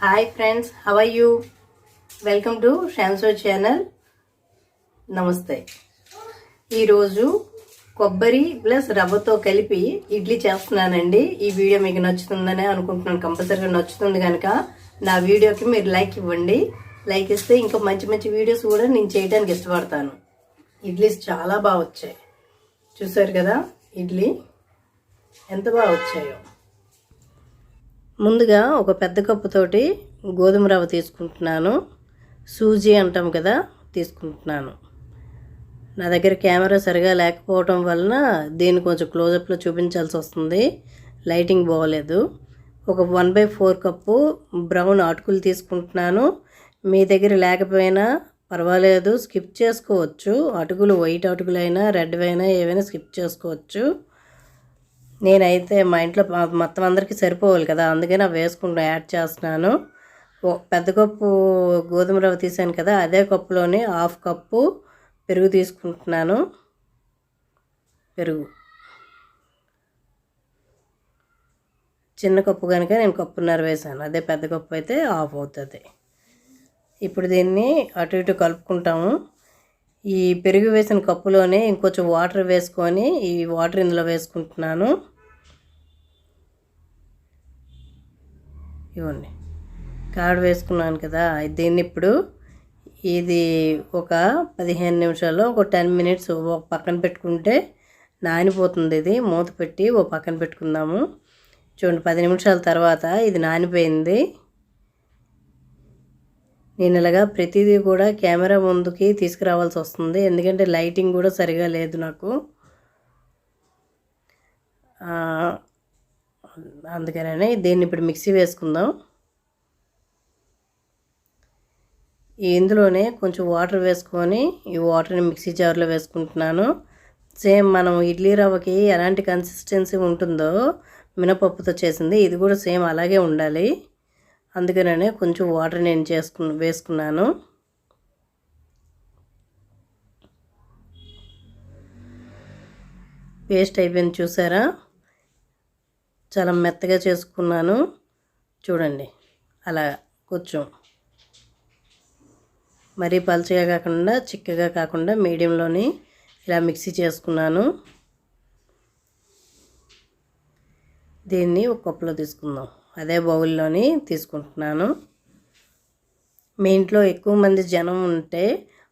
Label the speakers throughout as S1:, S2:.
S1: Hi friends how are you welcome to షాన్సో channel నమస్తే ఈరోజు కొబ్బరి ప్లస్ రవ్వతో కలిపి ఇడ్లీ చేస్తున్నానండి. ఈ వీడియో మీకు నచ్చుతుందని అనుకుంటున్నాను. కంపల్సరీగా నచ్చుతుంది కనుక నా వీడియోకి మీరు లైక్ ఇవ్వండి. లైక్ ఇస్తే ఇంకా మంచి మంచి వీడియోస్ కూడా నేను చేయడానికి ఇష్టపడతాను. ఇడ్లీస్ చాలా బాగా వచ్చాయి. చూసారు కదా? ఇడ్లీ ఎంత బాగా వచ్చాయో. ముందుగా ఒక పెద్ద కప్పుతోటి గోధుమ రవ్వ తీసుకుంటున్నాను. సూజీ అంటాం కదా తీసుకుంటున్నాను. నా దగ్గర కెమెరా సరిగా లేకపోవటం వలన దీన్ని కొంచెం క్లోజప్లో చూపించాల్సి వస్తుంది. లైటింగ్ బాగోలేదు. ఒక one by four cup brown అటుకులు తీసుకుంటున్నాను. మీ దగ్గర లేకపోయినా పర్వాలేదు స్కిప్ చేసుకోవచ్చు. అటుకులు వైట్ అటుకులైనా రెడ్ అయినా ఏవైనా స్కిప్ చేసుకోవచ్చు. నేనైతే మా ఇంట్లో మొత్తం అందరికీ సరిపోవాలి కదా అందుకని అవి వేసుకుంటూ యాడ్ చేస్తున్నాను. పెద్ద కప్పు గోధుమ రవ్వ తీసాను కదా అదే కప్పులోని హాఫ్ కప్పు పెరుగు తీసుకుంటున్నాను. పెరుగు. చిన్న కప్పు కనుక నేను కప్పున్నర వేసాను అదే పెద్ద కప్పు అయితే ఆఫ్ అవుతుంది. ఇప్పుడు దీన్ని అటు ఇటు కలుపుకుంటాము. ఈ పెరుగు వేసిన కప్పులోనే ఇంకొంచెం వాటర్ వేసుకొని ఈ వాటర్ ఇందులో వేసుకుంటున్నాను. ఇవ్వండి. కాడు వేసుకున్నాను కదా దీన్ని ఇప్పుడు ఇది ఒక పదిహేను నిమిషాల్లో ఒక టెన్ మినిట్స్ ఒక పక్కన పెట్టుకుంటే నానిపోతుంది ఇది. మూత పెట్టి ఓ పక్కన పెట్టుకుందాము. చూడండి పది నిమిషాల తర్వాత ఇది నానిపోయింది. నేను ఇలాగా ప్రతిదీ కూడా కెమెరా ముందుకి తీసుకురావాల్సి వస్తుంది. ఎందుకంటే లైటింగ్ కూడా సరిగా లేదు నాకు. అందుకనే దీన్ని ఇప్పుడు మిక్సీ వేసుకుందాం. ఇందులోనే కొంచెం వాటర్ వేసుకొని ఈ వాటర్ని మిక్సీ జార్లో వేసుకుంటున్నాను. సేమ్ మనం ఇడ్లీ రవ్వకి ఎలాంటి కన్సిస్టెన్సీ ఉంటుందో మినపప్పుతో చేసింది ఇది కూడా సేమ్ అలాగే ఉండాలి. అందుకనే కొంచెం వాటర్ నేను చేసుకు వేసుకున్నాను. పేస్ట్ అయిపోయింది చూసారా? చాలా మెత్తగా చేసుకున్నాను. చూడండి అలా కొంచెం మరీ పలుచగా కాకుండా చిక్కగా కాకుండా మీడియంలోని ఇలా మిక్సీ చేసుకున్నాను. దీన్ని ఒక కప్పులో తీసుకుందాం. అదే బౌల్లోని తీసుకుంటున్నాను. మీ ఇంట్లో ఎక్కువ మంది జనం ఉంటే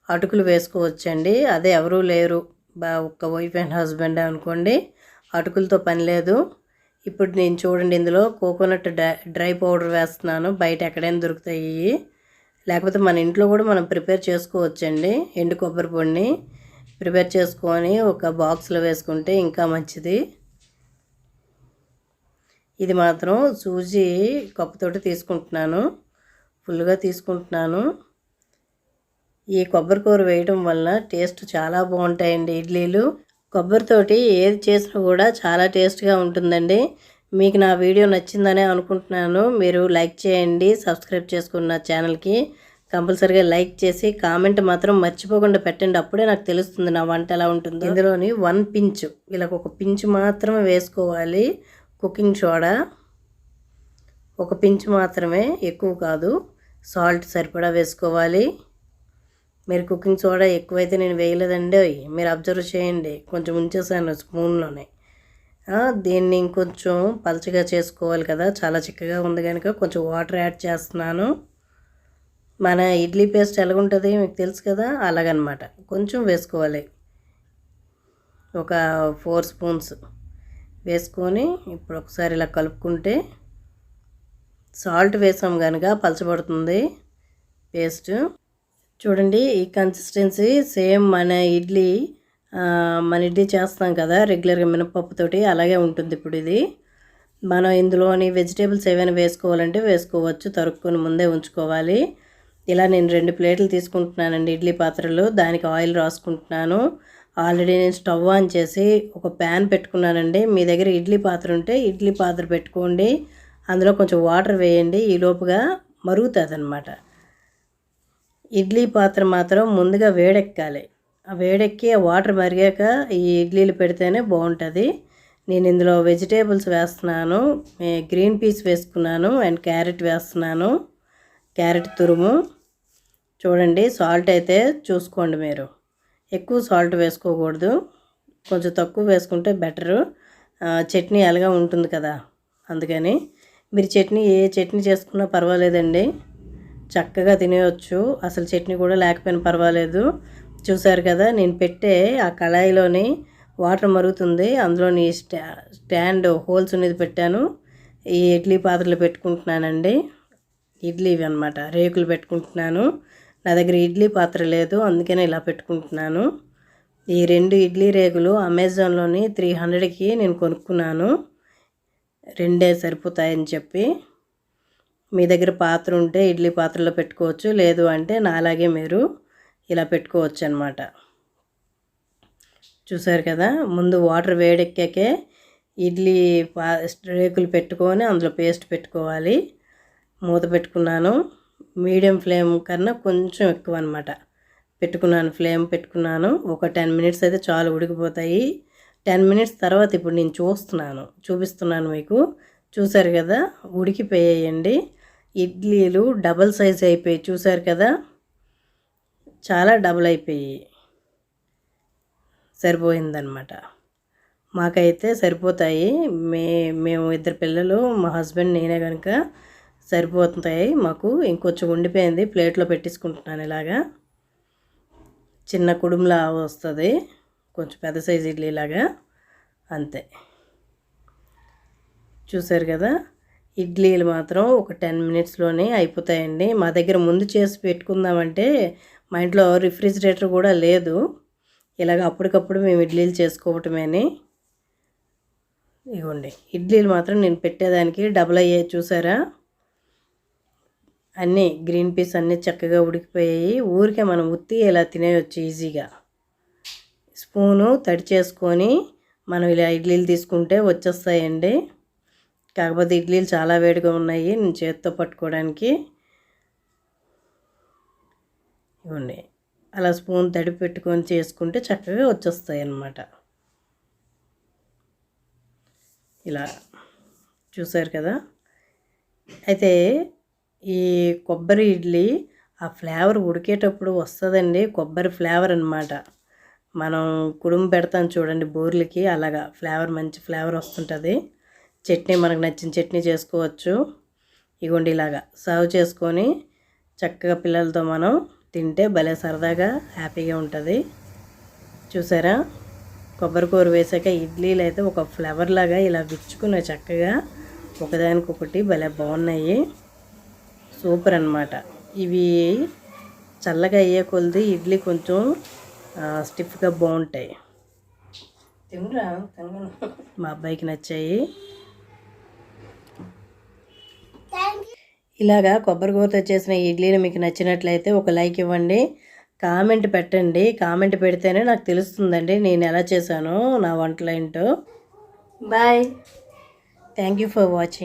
S1: అటుకులు వేసుకోవచ్చండి. అదే ఎవరూ లేరు. బా ఒక్క వైఫ్ అండ్ హస్బెండ్ అనుకోండి. అటుకులతో పని లేదు. ఇప్పుడు నేను చూడండి ఇందులో కోకోనట్ డ్రై డ్రై పౌడర్ వేస్తున్నాను. బయట ఎక్కడైనా దొరుకుతాయి. లేకపోతే మన ఇంట్లో కూడా మనం ప్రిపేర్ చేసుకోవచ్చండి. ఎండు కొబ్బరి పొడిని ప్రిపేర్ చేసుకొని ఒక బాక్స్లో వేసుకుంటే ఇంకా మంచిది. ఇది మాత్రం సూజీ కప్పుతోటి తీసుకుంటున్నాను. ఫుల్గా తీసుకుంటున్నాను. ఈ కొబ్బరి కూర వేయడం వల్ల టేస్ట్ చాలా బాగుంటాయండి ఇడ్లీలు. కొబ్బరితోటి ఏది చేసినా కూడా చాలా టేస్ట్గా ఉంటుందండి. మీకు నా వీడియో నచ్చిందనే అనుకుంటున్నాను. మీరు లైక్ చేయండి సబ్స్క్రైబ్ చేసుకున్న ఛానల్కి కంపల్సరీగా లైక్ చేసి కామెంట్ మాత్రం మర్చిపోకుండా పెట్టండి. అప్పుడే నాకు తెలుస్తుంది నా వంట ఎలా ఉంటుందో. ఇందులోని వన్ పించ్ ఇలా ఒక పించ్ మాత్రమే వేసుకోవాలి. కుకింగ్ సోడా ఒక పించ్ మాత్రమే ఎక్కువ కాదు. సాల్ట్ సరిపడా వేసుకోవాలి. మీరు కుకింగ్ సోడా ఎక్కువైతే నేను వేయలేదండి. మీరు అబ్జర్వ్ చేయండి. కొంచెం ఉంచేసాను స్పూన్లోనే. దీన్ని ఇంకొంచెం పలచగా చేసుకోవాలి కదా. చాలా చిక్కగా ఉంది కనుక కొంచెం వాటర్ యాడ్ చేస్తున్నాను. మన ఇడ్లీ పేస్ట్ ఎలాగుంటుంది మీకు తెలుసు కదా? అలాగనమాట. కొంచెం వేసుకోవాలి. ఒక ఫోర్ స్పూన్స్. వేసుకొని ఇప్పుడు ఒకసారి ఇలా కలుపుకుంటే సాల్ట్ వేసాం కనుక పలచబడుతుంది పేస్ట్. చూడండి ఈ కన్సిస్టెన్సీ సేమ్ మన ఇడ్లీ మన ఇడ్లీ చేస్తాం కదా రెగ్యులర్గా మినపప్పుతోటి అలాగే ఉంటుంది ఇప్పుడు ఇది. మనం ఇందులోని వెజిటేబుల్స్ ఏమైనా వేసుకోవాలంటే వేసుకోవచ్చు తరుక్కుని ముందే ఉంచుకోవాలి. ఇలా నేను రెండు ప్లేట్లు తీసుకుంటున్నానండి ఇడ్లీ పాత్రలు దానికి ఆయిల్ రాసుకుంటున్నాను. ఆల్రెడీ నేను స్టవ్ ఆన్ చేసి ఒక ప్యాన్ పెట్టుకున్నానండి. మీ దగ్గర ఇడ్లీ పాత్ర ఉంటే ఇడ్లీ పాత్ర పెట్టుకోండి. అందులో కొంచెం వాటర్ వేయండి. ఈ లోపుగా మరుగుతుంది అనమాట ఇడ్లీ పాత్ర మాత్రం ముందుగా వేడెక్కాలి. ఆ వేడెక్కి ఆ వాటర్ మరిగాక ఈ ఇడ్లీలు పెడితేనే బాగుంటుంది. నేను ఇందులో వెజిటేబుల్స్ వేస్తున్నాను. గ్రీన్ పీస్ వేసుకున్నాను అండ్ క్యారెట్ వేస్తున్నాను. క్యారెట్ తురుము. చూడండి సాల్ట్ అయితే చూసుకోండి మీరు. ఎక్కువ సాల్ట్ వేసుకోకూడదు. కొంచెం తక్కువ వేసుకుంటే బెటరు. చట్నీ ఎలాగా ఉంటుంది కదా అందుకని. మీరు చట్నీ ఏ చట్నీ చేసుకున్నా పర్వాలేదండి. చక్కగా తినేయచ్చు. అసలు చట్నీ కూడా లేకపోయినా పర్వాలేదు. చూసారు కదా నేను పెట్టే ఆ కళాయిలోని వాటర్ మరుగుతుంది. అందులోని స్టా స్టాండ్ హోల్స్ అనేది పెట్టాను. ఈ ఇడ్లీ పాత్రలు పెట్టుకుంటున్నానండి. ఇడ్లీ అనమాట రేకులు పెట్టుకుంటున్నాను. నా దగ్గర ఇడ్లీ పాత్ర లేదు అందుకనే ఇలా పెట్టుకుంటున్నాను. ఈ రెండు ఇడ్లీ రేకులు అమెజాన్లోని త్రీ హండ్రెడ్కి నేను కొనుక్కున్నాను. రెండే సరిపోతాయని చెప్పి. మీ దగ్గర పాత్ర ఉంటే ఇడ్లీ పాత్రలో పెట్టుకోవచ్చు లేదు అంటే నాలాగే మీరు ఇలా పెట్టుకోవచ్చు అనమాట చూసారు కదా ముందు వాటర్ వేడెక్కాకే ఇడ్లీ పా రేకులు పెట్టుకొని అందులో పేస్ట్ పెట్టుకోవాలి. మూత పెట్టుకున్నాను. మీడియం ఫ్లేమ్ కన్నా కొంచెం ఎక్కువ అనమాట పెట్టుకున్నాను ఫ్లేమ్ పెట్టుకున్నాను. ఒక టెన్ మినిట్స్ అయితే చాలు ఉడికిపోతాయి. టెన్ మినిట్స్ తర్వాత ఇప్పుడు నేను చూస్తున్నాను. చూపిస్తున్నాను మీకు. చూసారు కదా? ఉడికిపోయాయండి. ఇడ్లీలు డబల్ సైజ్ అయిపోయి చూసారు కదా? చాలా డబుల్ అయిపోయి సరిపోయిందనమాట మాకైతే సరిపోతాయి. మే మేము ఇద్దరు పిల్లలు మా హస్బెండ్ నేనే కనుక సరిపోతాయి మాకు ఇంకొంచెం ఉండిపోయింది. ప్లేట్లో పెట్టించుకుంటున్నాను ఇలాగా. చిన్న కుడుములా వస్తుంది. కొంచెం పెద్ద సైజు ఇడ్లీలాగా అంతే. చూసారు కదా? ఇడ్లీలు మాత్రం ఒక టెన్ మినిట్స్లోనే అయిపోతాయండి. మా దగ్గర ముందు చేసి పెట్టుకుందామంటే మా ఇంట్లో రిఫ్రిజిరేటర్ కూడా లేదు. ఇలాగ అప్పటికప్పుడు మేము ఇడ్లీలు చేసుకోవటమేని ఇవ్వండి ఇడ్లీలు మాత్రం నేను పెట్టేదానికి డబుల్ అయ్యాయి. చూసారా? అన్నీ గ్రీన్ పీస్ అన్నీ చక్కగా ఉడికిపోయాయి. ఊరికే మనం ఉత్తి ఇలా తినేయచ్చు ఈజీగా. స్పూను తడి చేసుకొని మనం ఇలా ఇడ్లీలు తీసుకుంటే వచ్చేస్తాయండి. కాకపోతే ఇడ్లీలు చాలా వేడిగా ఉన్నాయి. నేను చేతితో పట్టుకోవడానికి. ఇవ్వండి. అలా స్పూన్ తడి పెట్టుకొని చేసుకుంటే చక్కగా వచ్చేస్తాయి అన్నమాట ఇలా చూసారు కదా? అయితే ఈ కొబ్బరి ఇడ్లీ ఆ ఫ్లేవర్ ఉడికేటప్పుడు వస్తుందండి. కొబ్బరి ఫ్లేవర్ అనమాట మనం కుడుము పెడతాం చూడండి బోర్లకి అలాగా ఫ్లేవర్ మంచి ఫ్లేవర్ వస్తుంటుంది. చట్నీ మనకు నచ్చిన చట్నీ చేసుకోవచ్చు. ఇగోండి ఇలాగా సర్వ్ చేసుకొని చక్కగా పిల్లలతో మనం తింటే భలే సరదాగా హ్యాపీగా ఉంటుంది. చూసారా? కొబ్బరి కూర వేసాక ఇడ్లీలు అయితే ఒక ఫ్లేవర్ లాగా ఇలా విచ్చుకున్నాయి చక్కగా ఒకదానికొకటి భలే బాగున్నాయి. సూపర్ అనమాట ఇవి చల్లగా అయ్యే కొలది ఇడ్లీ కొంచెం స్టిఫ్గా బాగుంటాయి. తినరా? మా అబ్బాయికి నచ్చాయి. ఇలాగా కొబ్బరి కూరతో చేసిన ఇడ్లీలు మీకు నచ్చినట్లయితే ఒక లైక్ ఇవ్వండి. కామెంట్ పెట్టండి. కామెంట్ పెడితేనే నాకు తెలుస్తుందండి నేను ఎలా చేశానో నా వంటలు ఏంటో. Bye. Thank you for watching